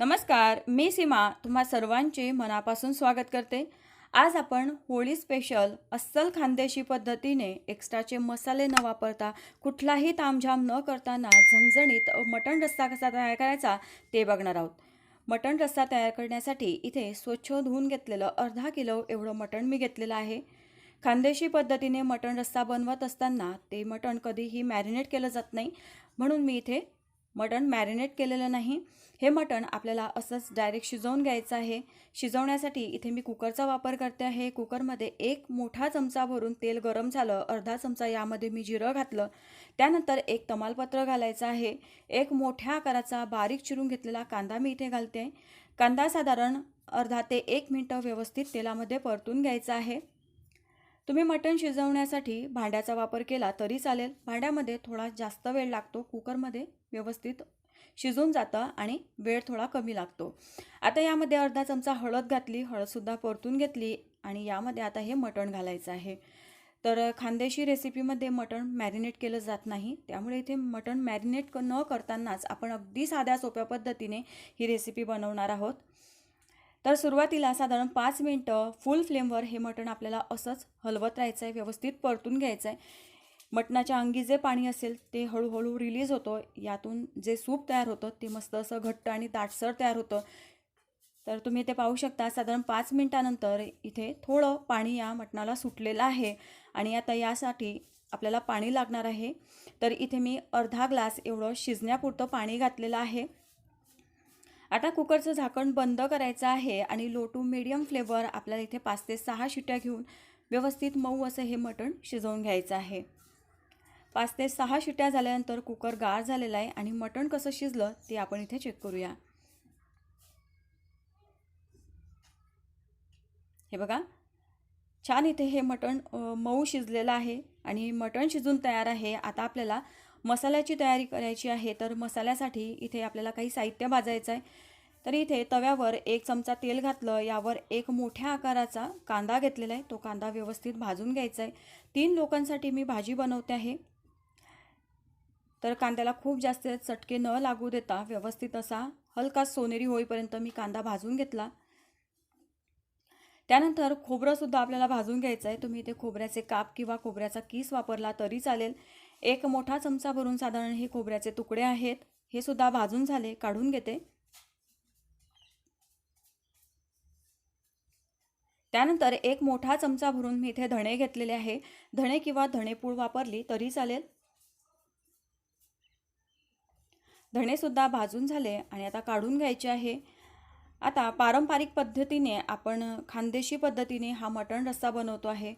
नमस्कार मी सीमा तुम्हा सर्वांचे मनापासून स्वागत करते. आज आपण होळी स्पेशल अस्सल खानदेशी पद्धतीने एक्स्ट्राचे मसाले न वापरता कुठलाही तामझाम न करताना झणझणीत मटण रस्सा कसा तयार करायचा ते बघणार आहोत. मटण रस्सा तयार करण्यासाठी इथे स्वच्छ धुवून घेतलेलं अर्धा किलो एवढं मटण मी घेतलेलं आहे. खानदेशी पद्धतीने मटण रस्सा बनवत असताना ते मटण कधीही मॅरिनेट केलं जात नाही. म्हणून मी इथे मटण मॅरिनेट केलेलं नाही. हे मटण आपल्याला असंच डायरेक्ट शिजवून घ्यायचं आहे. शिजवण्यासाठी इथे मी कुकरचा वापर करते आहे. कुकरमध्ये एक मोठा चमचा भरून तेल गरम झालं अर्धा चमचा यामध्ये मी जिरं घातलं. त्यानंतर एक तमालपत्र घालायचं आहे. एक मोठ्या आकाराचा बारीक चिरून घेतलेला कांदा मी इथे घालते. कांदा साधारण अर्धा ते एक मिनटं व्यवस्थित तेलामध्ये परतून घ्यायचा आहे. तुम्ही मटण शिजवण्यासाठी भांड्याचा वापर केला तरी चालेल. भांड्यामध्ये थोडा जास्त वेळ लागतो. कुकरमध्ये व्यवस्थित शिजून जातं आणि वेळ थोडा कमी लागतो. आता यामध्ये अर्धा चमचा हळद घातली. हळदसुद्धा परतून घेतली आणि यामध्ये आता हे मटण घालायचं आहे. तर खानदेशी रेसिपीमध्ये मटण मॅरिनेट केलं जात नाही. त्यामुळे इथे मटण मॅरिनेट न करतानाच आपण अगदी साध्या सोप्या पद्धतीने ही रेसिपी बनवणार आहोत. तर सुरुवातीला साधारण पाच मिनटं फुल फ्लेमवर हे मटण आपल्याला असंच हलवत राहायचं आहे व्यवस्थित परतून घ्यायचं आहे मटणाच्या अंगी जे पाणी असेल ते हळूहळू रिलीज होतं. यातून जे सूप तयार होतं ते मस्त असं घट्ट आणि दाटसर तयार होतं. तर तुम्ही ते पाहू शकता साधारण पाच मिनटानंतर इथे थोडं पाणी या मटणाला सुटलेलं आहे. आणि आता यासाठी आपल्याला पाणी लागणार आहे. तर इथे मी अर्धा ग्लास एवढं शिजण्यापुरतं पाणी घातलेलं आहे. आता कुकरचं झाकण बंद करायचं आहे आणि लो टू मिडियम फ्लेवर आपल्याला इथे पाच ते सहा शिट्या घेऊन व्यवस्थित मऊ असं हे मटण शिजवून घ्यायचं आहे. पाच ते सहा शिट्या झाल्यानंतर कुकर गार झालेला आहे आणि मटण कसं शिजलं ते आपण इथे चेक करूया. हे बघा छान इथे हे मटण मऊ शिजलेलं आहे आणि मटण शिजून तयार आहे. आता आपल्याला मसाल्याची तयारी करायची आहे तर मसाल्यासाठी इथे आपल्याला काही साहित्य भाजायचं आहे. तर इथे तव्यावर एक चमचा तेल घातलं यावर एक मोठ्या आकाराचा कांदा घेतलेला आहे. तो कांदा व्यवस्थित भाजून घ्यायचा आहे. तीन लोकांसाठी मी भाजी बनवते आहे. तर कांद्याला खूप जास्त चटके न लागू देता व्यवस्थित असा हलका सोनेरी होईपर्यंत मी कांदा भाजून घेतला. त्यानंतर खोबरंसुद्धा आपल्याला भाजून घ्यायचं आहे. तुम्ही इथे खोबऱ्याचे काप किंवा खोबऱ्याचा किस वापरला तरी चालेल. एक मोठा चमचा भरून साधारण हे खोबऱ्याचे तुकडे आहेत. हे सुद्धा भाजून झाले काढून घेते. त्यानंतर एक मोठा चमचा भरून मी इथे धणे घेतलेले आहे. धणे किंवा धणेपूळ वापरली तरी चालेल. धणेसुद्धा भाजून झाले आणि आता काढून घ्यायचे आहे. आता पारंपरिक पद्धतीने आपण खानदेशी पद्धतीने हा मटण रस्सा बनवतो आहे.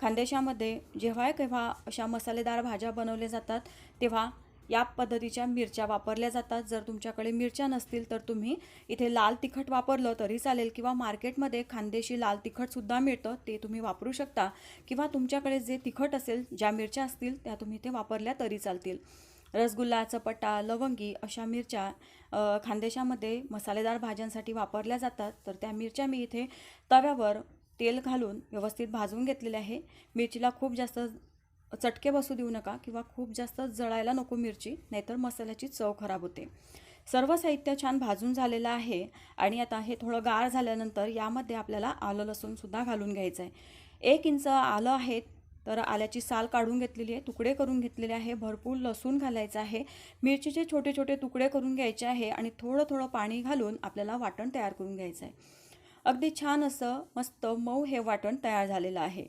खानदेशामध्ये जेव्हा केव्हा अशा मसालेदार भाज्या बनवल्या जातात तेव्हा या पद्धतीच्या मिरच्या वापरल्या जातात. जर तुमच्याकडे मिरच्या नसतील तर तुम्ही इथे लाल तिखट वापरलं तरी चालेल किंवा मार्केटमध्ये खानदेशी लाल तिखटसुद्धा मिळतं ते तुम्ही वापरू शकता. किंवा तुमच्याकडे जे तिखट असेल ज्या मिरच्या असतील त्या तुम्ही ते वापरल्या तरी चालतील. रसगुल्ला चपटा लवंगी अशा मिरच्या खानदेशामध्ये मसालेदार भाज्यांसाठी वापरल्या जातात. तर त्या मिरच्या मी इथे तव्यावर तेल घालून व्यवस्थित भाजून घेतलेले आहे. मिरचीला खूप जास्त चटके बसू देऊ नका किंवा खूप जास्त जळायला नको मिरची नाहीतर मसाल्याची चव खराब होते. सर्व साहित्य छान भाजून झालेलं आहे आणि आता हे थोडं गार झाल्यानंतर यामध्ये आपल्याला आलं लसूणसुद्धा घालून घ्यायचं आहे. एक इंच आलं आहे तर आल्याची साल काढून घेतलेली आहे तुकडे करून घेतलेले आहे भरपूर लसूण घालायचं आहे. मिरचीचे छोटे छोटे तुकडे करून घ्यायचे आहे आणि थोडं थोडं पाणी घालून आपल्याला वाटण तयार करून घ्यायचं आहे. अगदी छान असं मस्त मऊ हे वाटण तयार झालेलं आहे.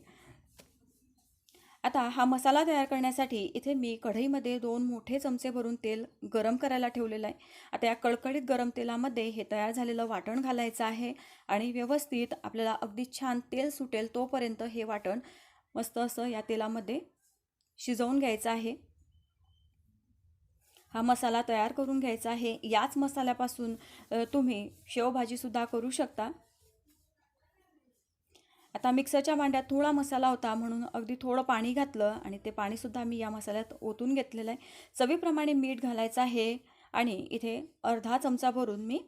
आता हा मसाला तयार करण्यासाठी इथे मी कढईमध्ये दोन मोठे चमचे भरून तेल गरम करायला ठेवलेलं आहे. आता या कळकळीत गरम तेलामध्ये हे तयार झालेलं वाटण घालायचं आहे आणि व्यवस्थित आपल्याला अगदी छान तेल सुटेल तोपर्यंत हे वाटण मस्त असं या तेलामध्ये शिजवून घ्यायचं आहे. हा मसाला तयार करून घ्यायचा आहे. याच मसाल्यापासून तुम्ही शेवभाजीसुद्धा करू शकता. आता मिक्सरच्या भांड्यात थोडा मसाला होता म्हणून अगदी थोडं पाणी घातलं आणि ते पाणीसुद्धा मी या मसाल्यात ओतून घेतलेलं आहे. चवीप्रमाणे मीठ घालायचं आहे आणि इथे अर्धा चमचा भरून मी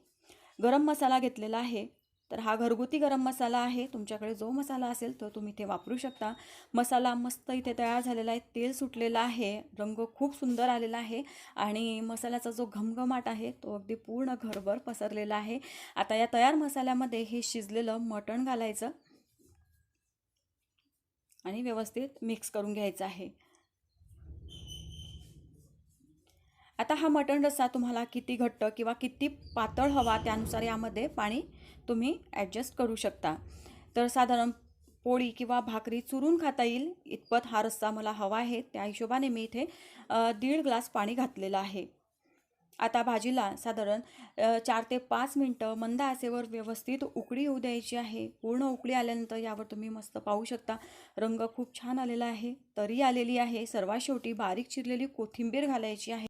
गरम मसाला घेतलेला आहे. तर हा घरगुती गरम मसाला आहे. तुमच्याकडे जो मसाला असेल तो तुम्ही इथे वापरू शकता. मसाला मस्त इथे तयार झालेला आहे. तेल सुटलेलं आहे. रंग खूप सुंदर आलेला आहे आणि मसाल्याचा जो घमघमाट आहे तो अगदी पूर्ण घरभर पसरलेला आहे. आता या तयार मसाल्यामध्ये हे शिजलेलं मटण घालायचं. आणि व्यवस्थित मिक्स करून घ्यायचं आहे. आता हा मटण रस्सा तुम्हाला किती घट्ट किंवा किती पातळ हवा त्यानुसार यामध्ये पाणी तुम्ही ॲडजस्ट करू शकता. तर साधारण पोळी किंवा भाकरी चुरून खाता येईल इतपत हा रस्सा मला हवा आहे. त्या हिशोबाने मी इथे दीड ग्लास पाणी घातलेलं आहे. आता भाजीला साधारण चार ते पाच मिनटं मंद आसेवर व्यवस्थित उकळी येऊ द्यायची आहे. पूर्ण उकळी आल्यानंतर यावर तुम्ही मस्त पाहू शकता. रंग खूप छान आलेला आहे. तरी आलेली आहे. सर्वात शेवटी बारीक चिरलेली कोथिंबीर घालायची आहे.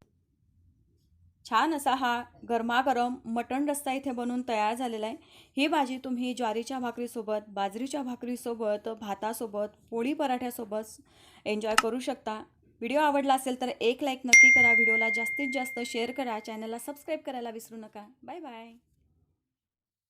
छान असा हा गरमागरम मटण रस्ता इथे बनवून तयार झालेला आहे. ही भाजी तुम्ही ज्वारीच्या भाकरीसोबत बाजरीच्या भाकरीसोबत भातासोबत पोळी पराठ्यासोबत एन्जॉय करू शकता. व्हिडिओ आवडला असेल तर एक लाईक नक्की करा. व्हिडिओला जास्तीत जास्त शेअर करा. चॅनलला सबस्क्राईब करायला विसरू नका. Bye bye.